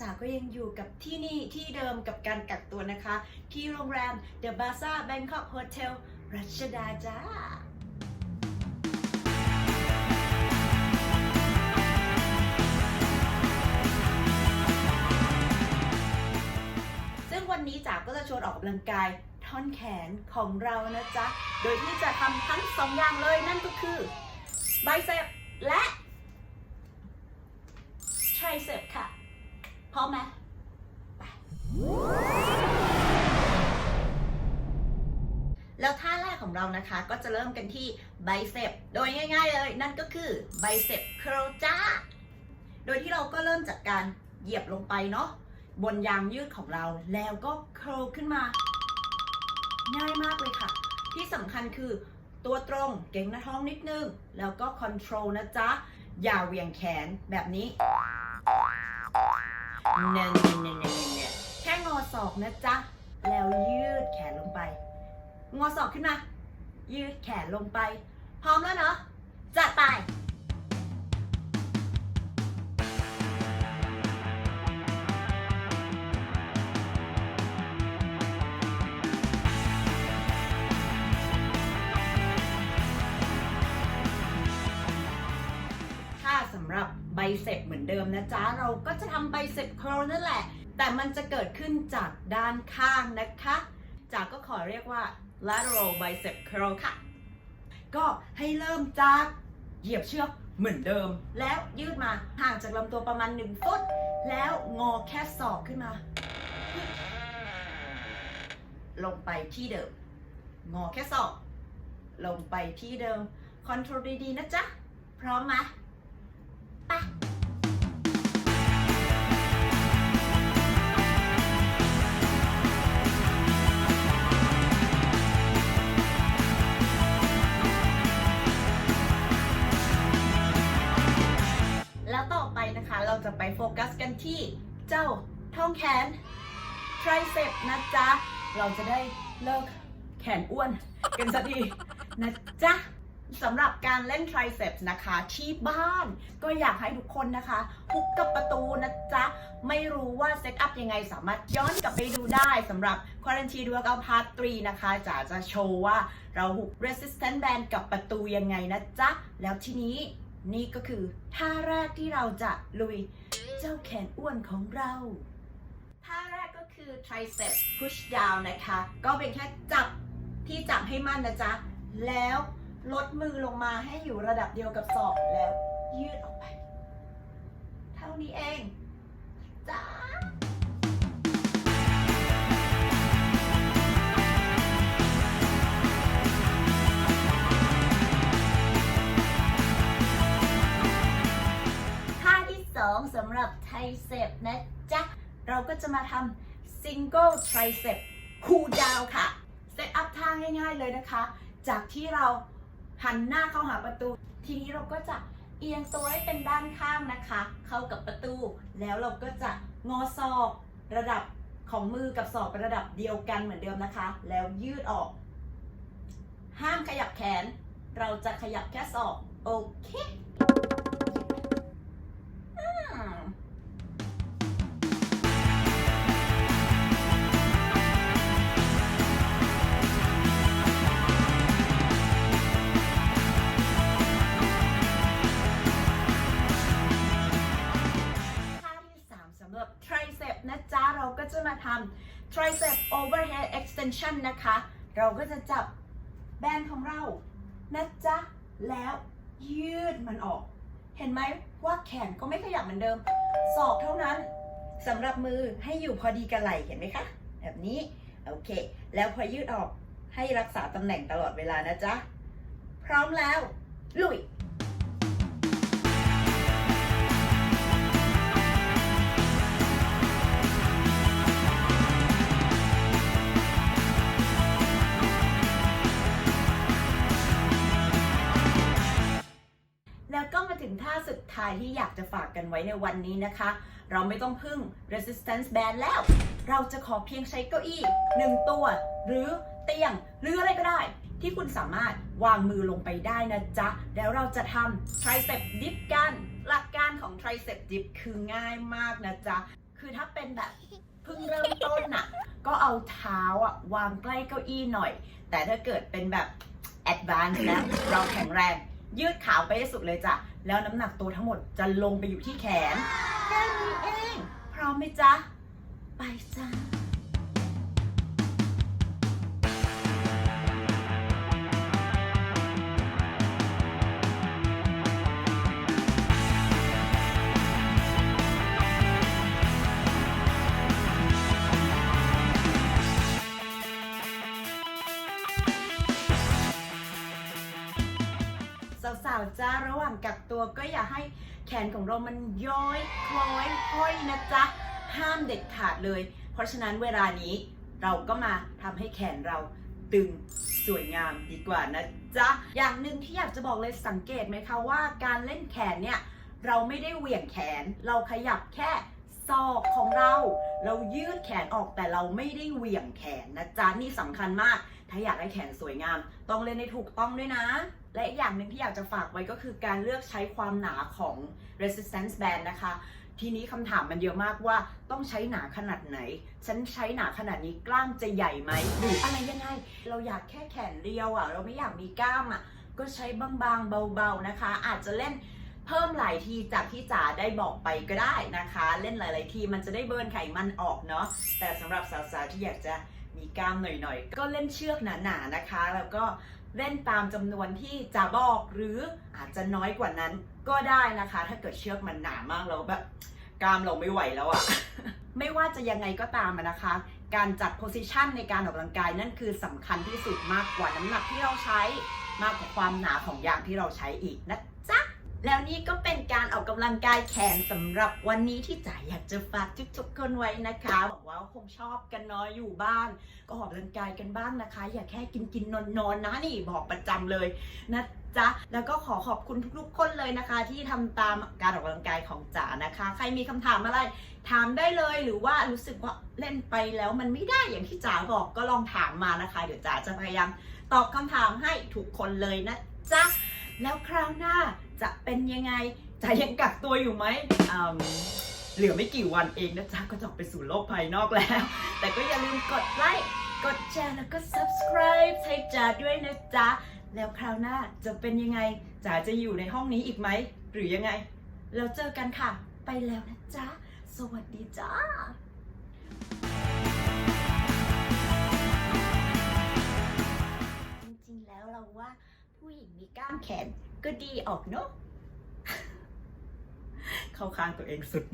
จ๋าก็ยังอยู่กับที่นี่ที่เดิมกับการกักตัวนะคะ ที่โรงแรม The Baza Bangkok Hotel รัชดาจ้าซึ่งวันนี้จ๋าก็จะชวนออกกำลังกายท่อนแขนของเรานะจ๊ะ โดยที่จะทำทั้งสองอย่างเลยนั่นก็คือไบเซปและไทรเซปค่ะ ร้อมไหมไปแล้วท่าแรกของเรานะคะก็จะเริ่มกันที่ไบเซปโดยง่าย ๆ เลย นั่นก็คือไบเซปเค r จ้า โดยที่เราก็เริ่มจากการเหยียบลงไปเนาะบนยางยืดของเราแล้วก็เค r ขึ้นมา ง่ายมากเลยค่ะ ที่สำคัญคือตัวตรงเก่งหน้าท้องนิดนึง แล้วก็คอนโทรลนะจ๊ะ อย่าเหวี่ยงแขนแบบนี้ เน่เน่เน่เน่เน่แค่งอศอกนะจ๊ะ แล้วยืดแขนลงไป งอศอกขึ้นมา ยืดแขนลงไป พร้อมแล้วเนาะจัดไป เซปเหมือนเดิมนะจ๊ะ เราก็จะทำไบเซป curl นั่นแหละ แต่มันจะเกิดขึ้นจากด้านข้างนะคะจากก็ขอเรียกว่า lateral bicep curl ค่ะ ก็ให้เริ่มจากเหยียบเชือกเหมือนเดิม แล้วยืดมาห่างจากลำตัวประมาณ1ฟุต แล้วงอแค่ศอกขึ้นมา ลงไปที่เดิม งอแค่ศอก ลงไปที่เดิม คอนโทรลดีๆนะจ๊ะ พร้อมไหม ไปแล้วต่อไปนะคะเราจะไปโฟกัสกันที่เจ้าท้องแขนไทรเซปนะจ๊ะ เราจะได้เลิกแขนอ้วนกันสักทีนะจ๊ะ สำหรับการเล่นไทรเซปนะคะที่บ้าน ก็อยากให้ทุกคนนะคะฮุกกับประตูนะจ๊ะ ไม่รู้ว่าเซตอัพยังไงสามารถย้อนกลับไปดูได้สำหรับ Quarantine Workout Part 3นะคะจ๋าจะโชว์ว่าเราฮุก Resistance Band กับประตูยังไงนะจ๊ะ แล้วทีนี้นี่ก็คือท่าแรกที่เราจะลุยเจ้าแขนอ้วนของเราท่าแรกก็คือ tricep push down นะคะ ก็เป็นแค่จับที่จับให้มั่นนะจ๊ะ แล้ว ลดมือลงมาให้อยู่ระดับเดียวกับศอกแล้ว ยืดออกไป เท่านี้เองจ้าท่าที่2สำหรับไทเซปนะจ๊ะ เราก็จะมาทำ single tricep cool down ค่ะเซตอัพท่าง่ายๆเลยนะคะ จากที่เรา หันหน้าเข้าหาประตู ทีนี้เราก็จะเอียงตัวให้เป็นด้านข้างนะคะ เข้ากับประตู แล้วเราก็จะงอศอกระดับของมือกับศอกเป็นระดับเดียวกันเหมือนเดิมนะคะ แล้วยืดออก ห้ามขยับแขน เราจะขยับแค่ศอก โอเค ทำ tricep overhead extension นะคะ เราก็จะจับแบนของเรานะจ๊ะ แล้วยืดมันออก เห็นไหมว่าแขนก็ไม่ขยับเหมือนเดิม ศอกเท่านั้นสำหรับมือให้อยู่พอดีกับไหล่เห็นไหมคะ แบบนี้ โอเค แล้วพอยืดออกให้รักษาตำแหน่งตลอดเวลานะจ๊ะ พร้อมแล้ว ลุย ถึงท่าสุดท้ายที่อยากจะฝากกันไว้ในวันนี้นะคะ เราไม่ต้องพึ่ง resistance band แล้ว เราจะขอเพียงใช้เก้าอี้หนึ่งตัว หรือเตียง หรืออะไรก็ได้ ที่คุณสามารถวางมือลงไปได้นะจ๊ะ แล้วเราจะทำ tricep dip กัน หลักการของ tricep dip คือง่ายมากนะจ๊ะ คือถ้าเป็นแบบเพิ่งเริ่มต้นน่ะ ก็เอาเท้าอะวางใกล้เก้าอี้หน่อย แต่ถ้าเกิดเป็นแบบแอดวานซ์แล้วเราแข็งแรง ยืดขาไปให้สุดเลยจ้ะ แล้วน้ำหนักตัวทั้งหมดจะลงไปอยู่ที่แขน แค่นี้เอง พร้อมไหมจ๊ะ ไปจ้า ตัวก็อย่าให้แขนของเรามันย้อยคล้อยห้อยนะจ๊ะ ห้ามเด็ดขาดเลย เพราะฉะนั้นเวลานี้เราก็มาทำให้แขนเราตึงสวยงามดีกว่านะจ๊ะ อย่างหนึ่งที่อยากจะบอกเลยสังเกตไหมคะว่าการเล่นแขนเนี่ยเราไม่ได้เหวี่ยงแขน เราขยับแค่ศอกของเรา เรายืดแขนออกแต่เราไม่ได้เหวี่ยงแขนนะจ๊ะ นี่สำคัญมาก ถ้าอยากให้แขนสวยงาม ต้องเล่นให้ถูกต้องด้วยนะ และอีกอย่างหนึ่งที่อยากจะฝากไว้ก็คือการเลือกใช้ความหนาของ resistance band นะคะ ทีนี้คำถามมันเยอะมากว่าต้องใช้หนาขนาดไหน ฉันใช้หนาขนาดนี้กล้ามจะใหญ่ไหมหรืออะไรยังไง เราอยากแค่แขนเรียวอะ เราไม่อยากมีกล้ามอะ ก็ใช้บางๆ เบาๆนะคะ อาจจะเล่นเพิ่มหลายทีจากที่จ๋าได้บอกไปก็ได้นะคะ เล่นหลาย ๆ ทีมันจะได้เบิร์นไขมันออกเนาะแต่สำหรับสาวๆที่อยากจะมีกล้ามหน่อยๆ ก็เล่นเชือกหนาๆนะคะ แล้วก็ เล่นตามจำนวนที่จะบอกหรืออาจจะน้อยกว่านั้นก็ได้นะคะ ถ้าเกิดเชือกมันหนามากแล้วแบบกล้ามเราไม่ไหวแล้วอะไม่ว่าจะยังไงก็ตามนะคะ การจัดโพสิชันในการออกกำลังกายนั่นคือสำคัญที่สุดมากกว่าน้ำหนักที่เราใช้มากกว่าความหนาของยางที่เราใช้อีกนะจ๊ะ แล้วนี่ก็เป็นการออกกำลังกายแขนสำหรับวันนี้ที่จ๋าอยากจะฝากทุกๆคนไว้นะคะบอกว่าคงชอบกันเนาะอยู่บ้าน ก็ออกกำลังกายกันบ้างนะคะ อย่าแค่กินกินนอนนอนนะนี่บอกประจำเลยนะจ๊ะแล้วก็ขอขอบคุณทุกๆคนเลยนะคะ ที่ทำตามการออกกำลังกายของจ๋านะคะ ใครมีคำถามอะไรถามได้เลยหรือว่ารู้สึกว่าเล่นไปแล้วมันไม่ได้อย่างที่จ๋าบอกก็ลองถามมานะคะ เดี๋ยวจ๋าจะพยายามตอบคำถามให้ทุกคนเลยนะจ๊ะแล้วคราวหน้า จะเป็นยังไงจะยังกักตัวอยู่ไหมเหลือไม่กี่วันเองนะจ๊ะก็จะออกไปสู่โลกภายนอกแล้ว แต่ก็อย่าลืมกดไลค์กดแชร์แล้วก็ subscribe ให้จ๋าด้วยนะจ๊ะ แล้วคราวหน้าจะเป็นยังไงจ๋าจะอยู่ในห้องนี้อีกไหม หรือยังไง แล้วเจอกันค่ะ ไปแล้วนะจ๊ะ สวัสดีจ้า ผู้หญิงมีกล้ามแขนก็ดีออกเนาะ เข้าข้างตัวเองสุด